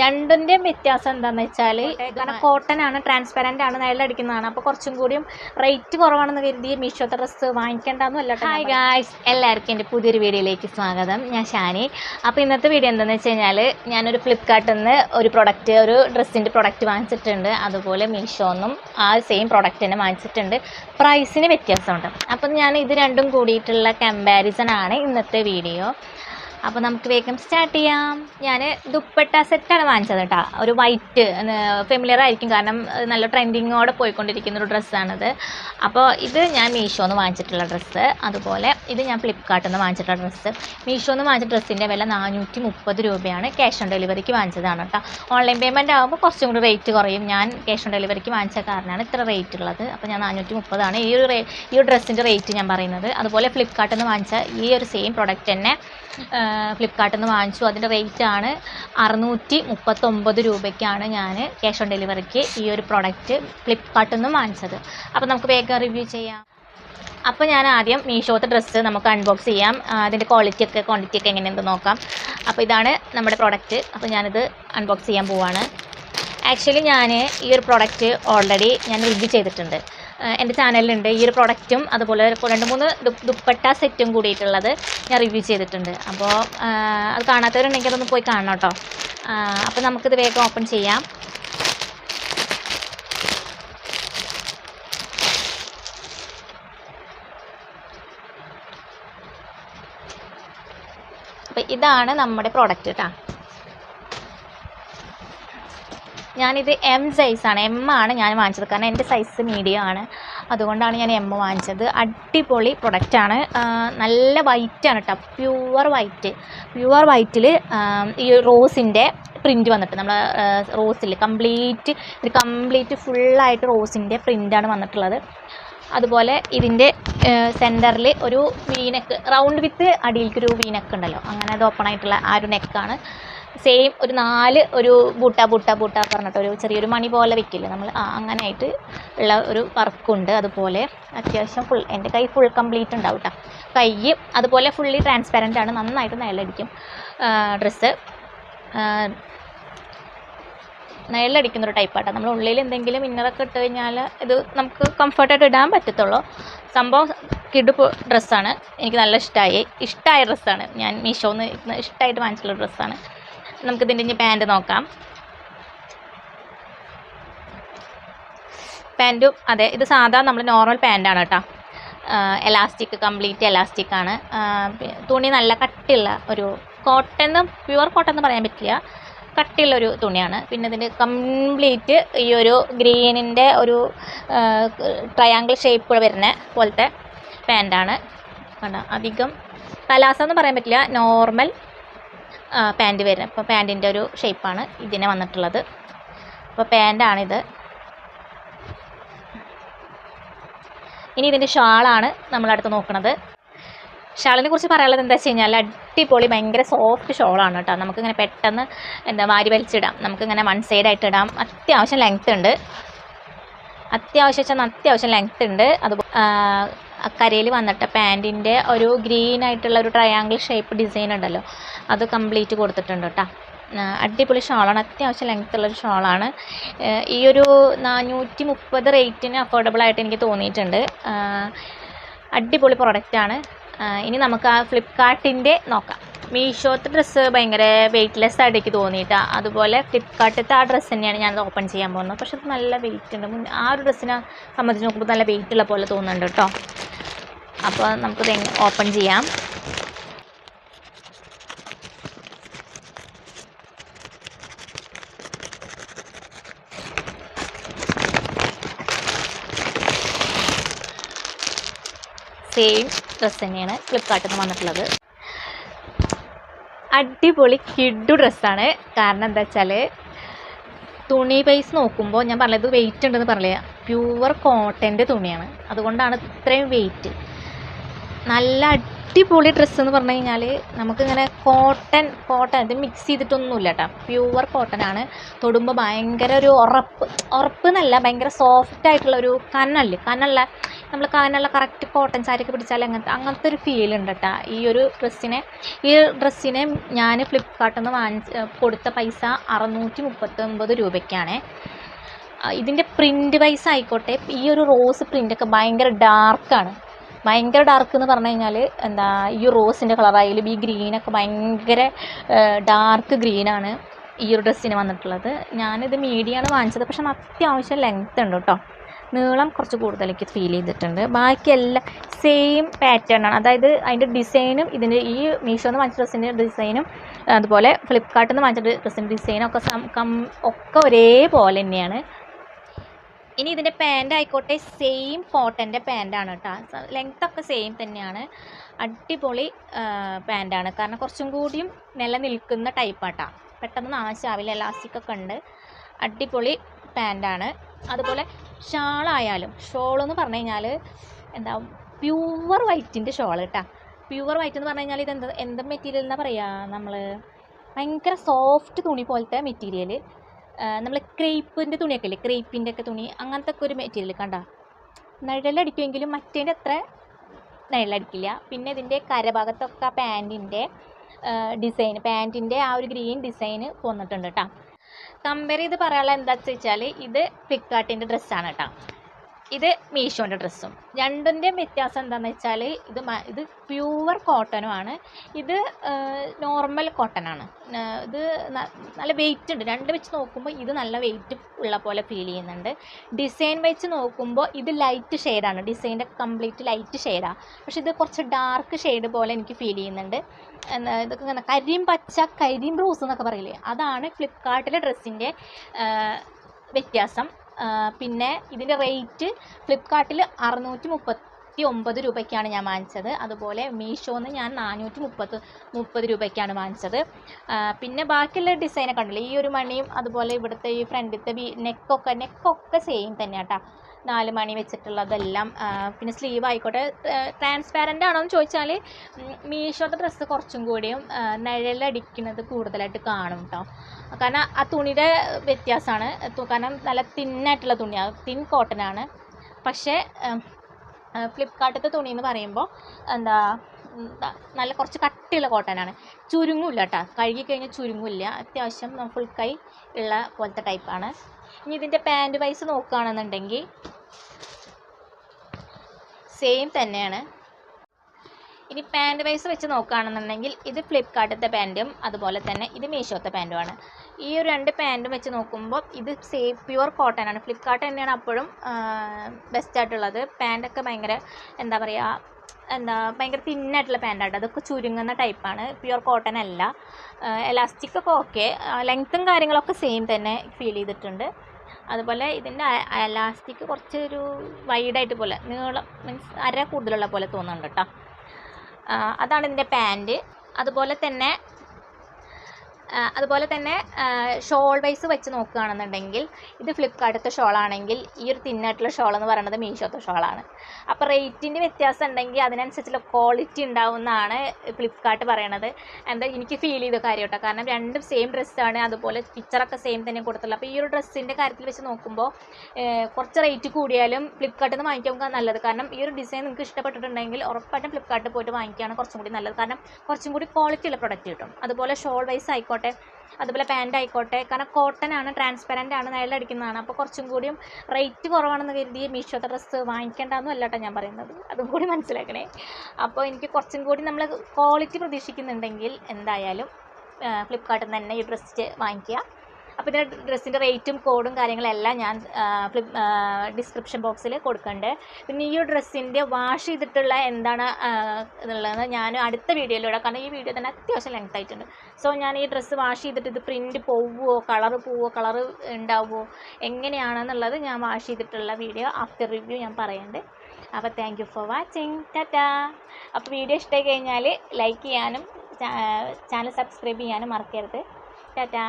രണ്ടിന്റെയും വ്യത്യാസം എന്താണെന്ന് വെച്ചാൽ കാരണം കോട്ടൺ ആണ് ട്രാൻസ്പെറന്റ് ആണ് നിഴലടിക്കുന്നതാണ് അപ്പോൾ കുറച്ചും കൂടിയും റേറ്റ് കുറവാണെന്ന് കരുതി മീഷോത്തെ ഡ്രസ്സ് വാങ്ങിക്കേണ്ടെന്നും അല്ല ഹായ് ഗായ്സ് എല്ലാവർക്കും എന്റെ പുതിയൊരു വീഡിയോയിലേക്ക് സ്വാഗതം. ഞാൻ ഷാനി. അപ്പോൾ ഇന്നത്തെ വീഡിയോ എന്താണെന്ന് വെച്ച് കഴിഞ്ഞാൽ ഞാനൊരു ഫ്ലിപ്കാർട്ടിൽ നിന്ന് ഒരു പ്രൊഡക്റ്റ് ഒരു ഡ്രസ്സിന്റെ പ്രൊഡക്റ്റ് വാങ്ങിച്ചിട്ടുണ്ട്. അതുപോലെ മീഷോന്നും ആ സെയിം പ്രൊഡക്റ്റ് തന്നെ വാങ്ങിച്ചിട്ടുണ്ട്. പ്രൈസിന് വ്യത്യാസമുണ്ട്. അപ്പം ഞാൻ ഇത് രണ്ടും കൂടിയിട്ടുള്ള കമ്പാരിസൺ ആണ് ഇന്നത്തെ വീഡിയോ. അപ്പോൾ നമുക്ക് വേഗം സ്റ്റാർട്ട് ചെയ്യാം. ഞാൻ ദുപ്പട്ട സെറ്റാണ് വാങ്ങിച്ചത് കേട്ടോ. ഒരു വൈറ്റ് ഫെമിലിയർ ആയിരിക്കും. കാരണം നല്ല ട്രെൻഡിങ്ങോടെ പോയിക്കൊണ്ടിരിക്കുന്ന ഒരു ഡ്രസ്സാണിത് അപ്പോൾ ഇത് ഞാൻ മീഷോന്ന് വാങ്ങിച്ചിട്ടുള്ള ഡ്രസ്സ് അതുപോലെ ഇത് ഞാൻ ഫ്ലിപ്കാർട്ടിൽ നിന്ന് വാങ്ങിച്ചിട്ടുള്ള ഡ്രസ്സ് മീഷോന്ന് വാങ്ങിച്ച ഡ്രസ്സിന്റെ വില നാനൂറ്റി മുപ്പത് രൂപയാണ്. ക്യാഷ് ഓൺ ഡെലിവറിക്ക് വാങ്ങിച്ചതാണ് കേട്ടോ. ഓൺലൈൻ പേയ്മെന്റ് ആകുമ്പോൾ കുറച്ചും കൂടി റേറ്റ് കുറയും. ഞാൻ ക്യാഷ് ഓൺ ഡെലിവറിക്ക് വാങ്ങിച്ച കാരണമാണ് ഇത്ര റേറ്റ് ഉള്ളത്. അപ്പോൾ ഞാൻ നാനൂറ്റി മുപ്പതാണ് ഈ ഒരു ഈ ഡ്രസ്സിന്റെ റേറ്റ് ഞാൻ പറയുന്നത്. അതുപോലെ ഫ്ലിപ്കാർട്ടിൽ നിന്ന് വാങ്ങിച്ച ഈ ഒരു സെയിം പ്രൊഡക്റ്റ് തന്നെ ഫ്ലിപ്കാർട്ടിൽ നിന്ന് വാങ്ങിച്ചു. അതിന്റെ റേറ്റ് ആണ് അറുന്നൂറ്റി മുപ്പത്തൊമ്പത് രൂപയ്ക്കാണ് ഞാൻ ക്യാഷ് ഓൺ ഡെലിവറിക്ക് ഈ ഒരു പ്രൊഡക്റ്റ് ഫ്ലിപ്പ്കാർട്ടിൽ നിന്ന് വാങ്ങിച്ചത്. അപ്പോൾ നമുക്ക് വേഗം റിവ്യൂ ചെയ്യാം. അപ്പോൾ ഞാൻ ആദ്യം മീഷോത്തെ ഡ്രസ്സ് നമുക്ക് അൺബോക്സ് ചെയ്യാം. അതിന്റെ ക്വാളിറ്റി ഒക്കെ ക്വാണ്ടിറ്റി ഒക്കെ എങ്ങനെയുണ്ടെന്ന് നോക്കാം. അപ്പോൾ ഇതാണ് നമ്മുടെ പ്രോഡക്റ്റ് അപ്പോൾ ഞാനിത് അൺബോക്സ് ചെയ്യാൻ പോവാണ്. ആക്ച്വലി ഞാൻ ഈ ഒരു പ്രോഡക്റ്റ് ഓൾറെഡി ഞാൻ റിവ്യൂ ചെയ്തിട്ടുണ്ട്. എന്റെ ചാനലിലുണ്ട്. ഈ ഒരു പ്രൊഡക്റ്റും അതുപോലെ രണ്ട് മൂന്ന് ദുപ്പട്ട സെറ്റും കൂടിയിട്ടുള്ളത് ഞാൻ റിവ്യൂ ചെയ്തിട്ടുണ്ട്. അപ്പോൾ അത് കാണാത്തവരുണ്ടെങ്കിൽ അതൊന്ന് പോയി കാണണം കേട്ടോ അപ്പോൾ നമുക്കിത് വേഗം ഓപ്പൺ ചെയ്യാം. അപ്പോൾ ഇതാണ് നമ്മുടെ പ്രോഡക്റ്റ് കേട്ടോ ഞാനിത് എം സൈസാണ് എം ആണ് ഞാൻ വാങ്ങിച്ചത്. കാരണം എന്റെ സൈസ് മീഡിയം ആണ്. അതുകൊണ്ടാണ് ഞാൻ എം വാങ്ങിച്ചത്. അടിപൊളി പ്രൊഡക്റ്റാണ് നല്ല വൈറ്റാണ് കേട്ടോ പ്യുവർ വൈറ്റ് പ്യുവർ വൈറ്റിൽ ഈ റോസിന്റെ പ്രിന്റ് വന്നിട്ട് നമ്മൾ റോസിൽ കംപ്ലീറ്റ് ഒരു കംപ്ലീറ്റ് ഫുള്ളായിട്ട് റോസിന്റെ പ്രിന്റാണ് വന്നിട്ടുള്ളത്. അതുപോലെ ഇതിന്റെ സെന്ററിൽ ഒരു വീനെക്ക് റൗണ്ട് വിത്ത് അടിയിലേക്കൊരു വീനെക്ക് ഉണ്ടല്ലോ. അങ്ങനെ അത് ഓപ്പൺ ആയിട്ടുള്ള ആ ഒരു നെക്കാണ് സെയിം ഒരു നാല് ഒരു ബൂട്ട ബൂട്ട ബൂട്ട പറഞ്ഞിട്ട് ഒരു ചെറിയൊരു മണി പോലെ വെക്കില്ലേ? നമ്മൾ ആ അങ്ങനെ ആയിട്ട് ഉള്ള ഒരു വർക്കുണ്ട് അതുപോലെ. അത്യാവശ്യം ഫുൾ എന്റെ കൈ ഫുൾ കംപ്ലീറ്റ് ഉണ്ടാവും കേട്ടോ കൈ അതുപോലെ ഫുള്ളി ട്രാൻസ്പെറന്റ് ആണ്. നന്നായിട്ട് നിഴലടിക്കും ഡ്രസ്സ് നിഴലടിക്കുന്ന ഒരു ടൈപ്പാട്ടോ നമ്മൾ ഉള്ളിൽ എന്തെങ്കിലും ഇന്നറൊക്കെ ഇട്ട് കഴിഞ്ഞാൽ ഇത് നമുക്ക് കംഫർട്ടായിട്ട് ഇടാൻ പറ്റത്തുള്ളൂ. സംഭവം കിഡ് ഡ്രസ്സാണ് എനിക്ക് നല്ല ഇഷ്ടമായി ഇഷ്ടമായ ഡ്രസ്സാണ് ഞാൻ മീഷോന്ന് ഇഷ്ടമായിട്ട് വാങ്ങിച്ചിട്ടുള്ള ഡ്രസ്സാണ് നമുക്കിതിന്റെ ഇനി പാന്റ് നോക്കാം. പാന്റും അതെ ഇത് സാധാ നമ്മൾ നോർമൽ പാന്റാണ് കേട്ടോ എലാസ്റ്റിക് കംപ്ലീറ്റ് എലാസ്റ്റിക് ആണ്. തുണി നല്ല കട്ടിയുള്ള ഒരു കോട്ടൺ പ്യുവർ കോട്ടൺ എന്ന് പറയാൻ പറ്റില്ല. കട്ടിയുള്ള ഒരു തുണിയാണ്. പിന്നെ ഇതിന്റെ കംപ്ലീറ്റ് ഈ ഒരു ഗ്രീനിന്റെ ഒരു ട്രയാങ്കിൾ ഷേപ്പ് വരുന്ന പോലത്തെ പാന്റാണ് കണ്ടോ അധികം പലാസ എന്ന് പറയാൻ പറ്റില്ല. നോർമൽ പാന്റ് വരുന്നത്. അപ്പോൾ പാന്റിന്റെ ഒരു ഷേപ്പാണ് ഇതിനെ വന്നിട്ടുള്ളത്. അപ്പോൾ പാന്റാണിത് ഇനി ഇതിന്റെ ഷാളാണ് നമ്മളടുത്ത് നോക്കുന്നത് ഷാളിനെ കുറിച്ച് പറയാനുള്ളത് എന്താ വെച്ച് കഴിഞ്ഞാൽ അടിപൊളി ഭയങ്കര സോഫ്റ്റ് ഷോളാണ് കേട്ടോ. നമുക്കിങ്ങനെ പെട്ടെന്ന് എന്താ വാരി വലിച്ചിടാം. നമുക്കിങ്ങനെ വൺ സൈഡായിട്ട് ഇടാം. അത്യാവശ്യം ലെങ്ത്ത് ഉണ്ട്. അത്യാവശ്യം വെച്ചാൽ അത്യാവശ്യം ലെങ്ത്ത് ഉണ്ട്. അത് കരയിൽ വന്നിട്ട് പാന്റിന്റെ ഒരു ഗ്രീൻ ആയിട്ടുള്ള ഒരു ട്രയാങ്കിൾ ഷേപ്പ് ഡിസൈൻ ഉണ്ടല്ലോ അത് കംപ്ലീറ്റ് കൊടുത്തിട്ടുണ്ട് കേട്ടോ അടിപൊളി ഷോളാണ് അത്യാവശ്യം ലെങ്ത് ഉള്ളൊരു ഷോളാണ്. ഈ ഒരു നാനൂറ്റി മുപ്പത് റേറ്റിന് അഫോർഡബിൾ ആയിട്ട് എനിക്ക് തോന്നിയിട്ടുണ്ട്. അടിപൊളി പ്രൊഡക്റ്റാണ് ഇനി നമുക്ക് ആ ഫ്ലിപ്കാർട്ടിന്റെ നോക്കാം. മീഷോത്തെ ഡ്രസ്സ് ഭയങ്കര വെയ്റ്റ്ലെസ് ആയിട്ട് എനിക്ക് തോന്നിയിട്ടാ. അതുപോലെ ഫ്ലിപ്കാർട്ടിലത്തെ ആ ഡ്രസ്സ് തന്നെയാണ് ഞാൻ ഓപ്പൺ ചെയ്യാൻ പോകുന്നത്. പക്ഷെ അത് നല്ല വെയിറ്റ് ഉണ്ട്. ആ ഒരു ഡ്രസ്സിനെ സംബന്ധിച്ച് നോക്കുമ്പോൾ നല്ല വെയിറ്റ് ഉള്ള പോലെ തോന്നുന്നുണ്ട് കേട്ടോ അപ്പോൾ നമുക്കിത് ഓപ്പൺ ചെയ്യാം. സെയിം ഡ്രസ്സ് തന്നെയാണ് ഫ്ലിപ്കാർട്ടിൽ നിന്ന് വന്നിട്ടുള്ളത്. അടിപൊളി കിഡു ഡ്രസ്സാണ് കാരണം എന്താ വെച്ചാൽ തുണി പൈസ് നോക്കുമ്പോൾ ഞാൻ പറഞ്ഞത് വെയിറ്റ് ഉണ്ടെന്ന് പറഞ്ഞില്ല പ്യുവർ കോട്ടന്റെ തുണിയാണ്. അതുകൊണ്ടാണ് ഇത്രയും വെയിറ്റ് നല്ല അടിപൊളി ഡ്രസ്സ് എന്ന് പറഞ്ഞു കഴിഞ്ഞാൽ നമുക്കിങ്ങനെ കോട്ടൺ കോട്ടൺ ഇത് മിക്സ് ചെയ്തിട്ടൊന്നുമില്ല കേട്ടോ പ്യുവർ കോട്ടൺ ആണ്. തൊടുമ്പോൾ ഭയങ്കര ഒരു ഉറപ്പ് ഉറപ്പ് എന്നല്ല ഭയങ്കര സോഫ്റ്റ് ആയിട്ടുള്ള ഒരു കനൽ കനുള്ള നമ്മൾ കനല്ല കറക്റ്റ് കോട്ടൺ സാരിയൊക്കെ പിടിച്ചാൽ അങ്ങനത്തെ അങ്ങനത്തെ ഒരു ഫീൽ ഉണ്ട് കേട്ടോ ഈ ഒരു ഡ്രസ്സിനെ ഈ ഡ്രസ്സിനെ ഞാൻ ഫ്ലിപ്കാർട്ടിൽ നിന്ന് വാങ്ങിച്ച് കൊടുത്ത പൈസ അറുന്നൂറ്റി മുപ്പത്തൊമ്പത് രൂപയ്ക്കാണ് ഇതിന്റെ പ്രിന്റ് വൈസ് ആയിക്കോട്ടെ. ഈ ഒരു റോസ് പ്രിന്റൊക്കെ ഭയങ്കര ഡാർക്കാണ് ഭയങ്കര ഡാർക്ക് എന്ന് പറഞ്ഞു കഴിഞ്ഞാൽ എന്താ ഈ റോസിന്റെ കളറായാലും ഈ ഗ്രീനൊക്കെ ഭയങ്കര ഡാർക്ക് ഗ്രീനാണ് ഈ ഒരു ഡ്രസ്സിന് വന്നിട്ടുള്ളത്. ഞാനിത് മീഡിയമാണ് വാങ്ങിച്ചത് പക്ഷേ അത്യാവശ്യം ലെങ്ത് ഉണ്ട് കേട്ടോ നീളം കുറച്ച് കൂടുതൽ എനിക്ക് ഫീൽ ചെയ്തിട്ടുണ്ട് ബാക്കിയെല്ലാം സെയിം പാറ്റേൺ ആണ്. അതായത് അതിന്റെ ഡിസൈനും ഇതിന്റെ ഈ മീഷോന്ന് വാങ്ങിച്ച ഡ്രസ്സിന്റെ ഡിസൈനും അതുപോലെ ഫ്ലിപ്പ്കാർട്ടിൽ നിന്ന് വാങ്ങിച്ച ഡ്രസ്സിന്റെ ഡിസൈനും ഒക്കെ സം കം ഒക്കെ ഒരേപോലെ തന്നെയാണ്. ഇനി ഇതിന്റെ പാന്റ് ആയിക്കോട്ടെ സെയിം കോട്ടന്റെ പാന്റാണ് കേട്ടോ ലെങ്ത് ഒക്കെ സെയിം തന്നെയാണ്. അടിപൊളി പാന്റാണ് കാരണം കുറച്ചും കൂടിയും നിലനിൽക്കുന്ന ടൈപ്പാട്ടാ പെട്ടെന്ന് നാശാവില്ല എലാസ്റ്റിക് ഒക്കെ ഉണ്ട്. അടിപൊളി പാന്റാണ് അതുപോലെ ഷാളായാലും ഷോളെന്ന് പറഞ്ഞു കഴിഞ്ഞാൽ എന്താ പ്യുവർ വൈറ്റിന്റെ ഷോൾ കേട്ടോ പ്യുവർ വൈറ്റ് എന്ന് പറഞ്ഞു കഴിഞ്ഞാൽ ഇത് എന്ത് എന്ത് മെറ്റീരിയൽ എന്നാ പറയുക നമ്മൾ ഭയങ്കര സോഫ്റ്റ് തുണി പോലത്തെ മെറ്റീരിയൽ നമ്മൾ ക്രേപ്പിന്റെ തുണിയൊക്കെ ഇല്ലേ ക്രേപ്പിന്റെ ഒക്കെ തുണി അങ്ങനത്തെ ഒക്കെ ഒരു മെറ്റീരിയൽ കണ്ട? നിഴലടിക്കുമെങ്കിലും മറ്റേന്റെ അത്ര നിഴലടിക്കില്ല പിന്നെ ഇതിന്റെ കരഭാഗത്തൊക്കെ പാന്റിന്റെ ഡിസൈൻ പാന്റിന്റെ ആ ഒരു ഗ്രീൻ ഡിസൈൻ പോന്നിട്ടുണ്ട് കേട്ടോ കമ്പയർ ചെയ്ത് പറയാനുള്ള എന്താണെന്ന് വെച്ചാൽ ഇത് ഫ്ലിപ്കാർട്ടിന്റെ ഡ്രസ്സാണ് കേട്ടോ ഇത് മീഷോന്റെ ഡ്രസ്സും. രണ്ടിന്റെയും വ്യത്യാസം എന്താണെന്ന് വെച്ചാൽ ഇത് ഇത് പ്യുവർ കോട്ടനുമാണ്. ഇത് നോർമൽ കോട്ടനാണ്. ഇത് നല്ല വെയിറ്റ് ഉണ്ട്. രണ്ട് വെച്ച് നോക്കുമ്പോൾ ഇത് നല്ല വെയിറ്റ് ഉള്ള പോലെ ഫീൽ ചെയ്യുന്നുണ്ട്. ഡിസൈൻ വെച്ച് നോക്കുമ്പോൾ ഇത് ലൈറ്റ് ഷെയ്ഡാണ് ഡിസൈന്റെ കംപ്ലീറ്റ് ലൈറ്റ് ഷെയ്ഡാണ് പക്ഷേ ഇത് കുറച്ച് ഡാർക്ക് ഷെയ്ഡ് പോലെ എനിക്ക് ഫീൽ ചെയ്യുന്നുണ്ട്. ഇതൊക്കെ കരിയും പച്ച കരിയും റോസ് എന്നൊക്കെ പറയില്ലേ? അതാണ് ഫ്ലിപ്പ്കാർട്ടിലെ ഡ്രസ്സിന്റെ വ്യത്യാസം. പിന്നെ ഇതിന്റെ റേറ്റ് ഫ്ലിപ്കാർട്ടിൽ അറുന്നൂറ്റി മുപ്പത്തി ഒമ്പത് രൂപയ്ക്കാണ് ഞാൻ വാങ്ങിച്ചത്. അതുപോലെ മീഷോന്ന് ഞാൻ നാനൂറ്റി മുപ്പത് മുപ്പത് രൂപയ്ക്കാണ് വാങ്ങിച്ചത്. പിന്നെ ബാക്കിയുള്ള ഡിസൈനൊക്കെ ഉണ്ടല്ലോ. ഈ ഒരു മണിയും അതുപോലെ ഇവിടുത്തെ ഈ ഫ്രണ്ടിലത്തെ ബി നെക്കൊക്കെ നെക്കൊക്കെ സെയിം തന്നെയാട്ടോ നാല് മണി വെച്ചിട്ടുള്ളതെല്ലാം പിന്നെ സ്ലീവ് ആയിക്കോട്ടെ. ട്രാൻസ്പാരന്റ് ആണോ എന്ന് ചോദിച്ചാൽ മീഷോയുടെ ഡ്രസ്സ് കുറച്ചും കൂടിയും നിഴലടിക്കുന്നത് കൂടുതലായിട്ട് കാണും കേട്ടോ കാരണം ആ തുണിയുടെ വ്യത്യാസമാണ് കാരണം നല്ല തിന്നായിട്ടുള്ള തുണിയാണ് തിൻ കോട്ടനാണ് പക്ഷേ ഫ്ലിപ്കാർട്ടിലത്തെ തുണി എന്ന് പറയുമ്പോൾ എന്താ നല്ല കുറച്ച് കട്ടിയുള്ള കോട്ടനാണ് ചുരുങ്ങില്ല കേട്ടോ കഴുകി കഴിഞ്ഞാൽ ചുരുങ്ങില്ല. അത്യാവശ്യം ഫുൾ കൈ ഉള്ള പോലത്തെ ടൈപ്പാണ് ഇനി ഇതിന്റെ പാന്റ് വൈസ് നോക്കുകയാണെന്നുണ്ടെങ്കിൽ സെയിം തന്നെയാണ്. ഇനി പാന്റ് വൈസ് വെച്ച് നോക്കുകയാണെന്നുണ്ടെങ്കിൽ ഇത് ഫ്ലിപ്കാർട്ടിലത്തെ പാന്റും അതുപോലെ തന്നെ ഇത് മീഷോത്തെ പാന്റുമാണ് ഈ ഒരു രണ്ട് പാന്റും വെച്ച് നോക്കുമ്പോൾ ഇത് സേഫ് പ്യുവർ കോട്ടൺ ആണ്. ഫ്ലിപ്കാർട്ട് തന്നെയാണ് അപ്പോഴും ബെസ്റ്റ് ആയിട്ടുള്ളത്. പാന്റൊക്കെ ഭയങ്കര എന്താ പറയുക എന്താ ഭയങ്കര തിന്നായിട്ടുള്ള പാന്റാണ് അതൊക്കെ ചുരുങ്ങുന്ന ടൈപ്പാണ് പ്യുവർ കോട്ടൺ അല്ല. എലാസ്റ്റിക് ഒക്കെ ഓക്കെ ലെങ്ത്തും കാര്യങ്ങളൊക്കെ സെയിം തന്നെ ഫീൽ ചെയ്തിട്ടുണ്ട്. അതുപോലെ ഇതിന്റെ എലാസ്റ്റിക് കുറച്ചൊരു വൈഡായിട്ട് പോലെ നീളം മീൻസ് അര കൂടുതലുള്ള പോലെ തോന്നുന്നുണ്ട് കേട്ടോ അതാണ് ഇതിന്റെ പാന്റ്. അതുപോലെ തന്നെ അതുപോലെ തന്നെ ഷോൾ വൈസ് വെച്ച് നോക്കുകയാണെന്നുണ്ടെങ്കിൽ ഇത് ഫ്ലിപ്കാർട്ടത്തെ ഷോളാണെങ്കിൽ ഈ ഒരു തിന്നായിട്ടുള്ള ഷോൾ എന്ന് പറയുന്നത് മീഷോത്തെ ഷോളാണ് അപ്പോൾ റേറ്റിന്റെ വ്യത്യാസം ഉണ്ടെങ്കിൽ അതിനനുസരിച്ചുള്ള ക്വാളിറ്റി ഉണ്ടാവുമെന്നാണ് ഫ്ലിപ്കാർട്ട് പറയണത്. എന്താ എനിക്ക് ഫീൽ ചെയ്ത കാര്യം കേട്ടോ. കാരണം രണ്ടും സെയിം ഡ്രസ്സാണ് അതുപോലെ പിക്ചറൊക്കെ സെയിം തന്നെ കൊടുത്തുള്ളൂ. അപ്പോൾ ഈ ഒരു ഡ്രസ്സിന്റെ കാര്യത്തിൽ വെച്ച് നോക്കുമ്പോൾ കുറച്ച് റേറ്റ് കൂടിയാലും ഫ്ലിപ്കാർട്ടിൽ നിന്ന് വാങ്ങിക്കാൻ നല്ലത്. കാരണം ഈ ഒരു ഡിസൈൻ നിങ്ങൾക്ക് ഇഷ്ടപ്പെട്ടിട്ടുണ്ടെങ്കിൽ ഉറപ്പായിട്ടും ഫ്ലിപ്കാർട്ടിൽ പോയിട്ട് വാങ്ങിക്കുകയാണ് കുറച്ചും കൂടി നല്ലത്. കാരണം കുറച്ചും കൂടി ക്വാളിറ്റി ഉള്ള പ്രൊഡക്റ്റ് കിട്ടും. അതുപോലെ ഷോൾ വൈസ് ആയിക്കോട്ടെ അതുപോലെ പാന്റ് ആയിക്കോട്ടെ. കാരണം കോട്ടൺ ആണ് ട്രാൻസ്പെറന്റ് ആണ് നിഴലടിക്കുന്നതാണ് അപ്പോൾ കുറച്ചും കൂടിയും റേറ്റ് കുറവാണെന്ന് കരുതി മീഷോത്തെ ഡ്രസ്സ് വാങ്ങിക്കേണ്ടെന്നും അല്ല കേട്ടോ ഞാൻ പറയുന്നത്. അതും കൂടി മനസ്സിലാക്കണേ. അപ്പോൾ എനിക്ക് കുറച്ചും കൂടി നമ്മൾ ക്വാളിറ്റി പ്രതീക്ഷിക്കുന്നുണ്ടെങ്കിൽ എന്തായാലും ഫ്ലിപ്കാർട്ടിൽ നിന്ന് തന്നെ ഈ ഡ്രസ്സ് വാങ്ങിക്കുക. അപ്പോൾ ഇതിന്റെ ഡ്രസ്സിന്റെ റേറ്റും കോഡും കാര്യങ്ങളെല്ലാം ഞാൻ ഡിസ്ക്രിപ്ഷൻ ബോക്സിൽ കൊടുക്കുന്നുണ്ട് പിന്നെ ഈ ഡ്രസ്സിന്റെ വാഷ് ചെയ്തിട്ടുള്ള എന്താണ് എന്നുള്ളത് ഞാൻ അടുത്ത വീഡിയോയിലൂടെ കാരണം ഈ വീഡിയോ തന്നെ അത്യാവശ്യം ലെങ്ത് ആയിട്ടുണ്ട്. സോ ഞാൻ ഈ ഡ്രസ്സ് വാഷ് ചെയ്തിട്ട് ഇത് പ്രിന്റ് പോവുമോ കളർ പോവോ കളർ ഉണ്ടാവുമോ എങ്ങനെയാണെന്നുള്ളത് ഞാൻ വാഷ് ചെയ്തിട്ടുള്ള വീഡിയോ ആഫ്റ്റർ റിവ്യൂ ഞാൻ പറയുന്നുണ്ട് അപ്പോൾ thank you for watching tata അപ്പോൾ വീഡിയോ ഇഷ്ടമായി കഴിഞ്ഞാൽ ലൈക്ക് ചെയ്യാനും ചാനൽ സബ്സ്ക്രൈബ് ചെയ്യാനും മറക്കരുത്. ടാറ്റാ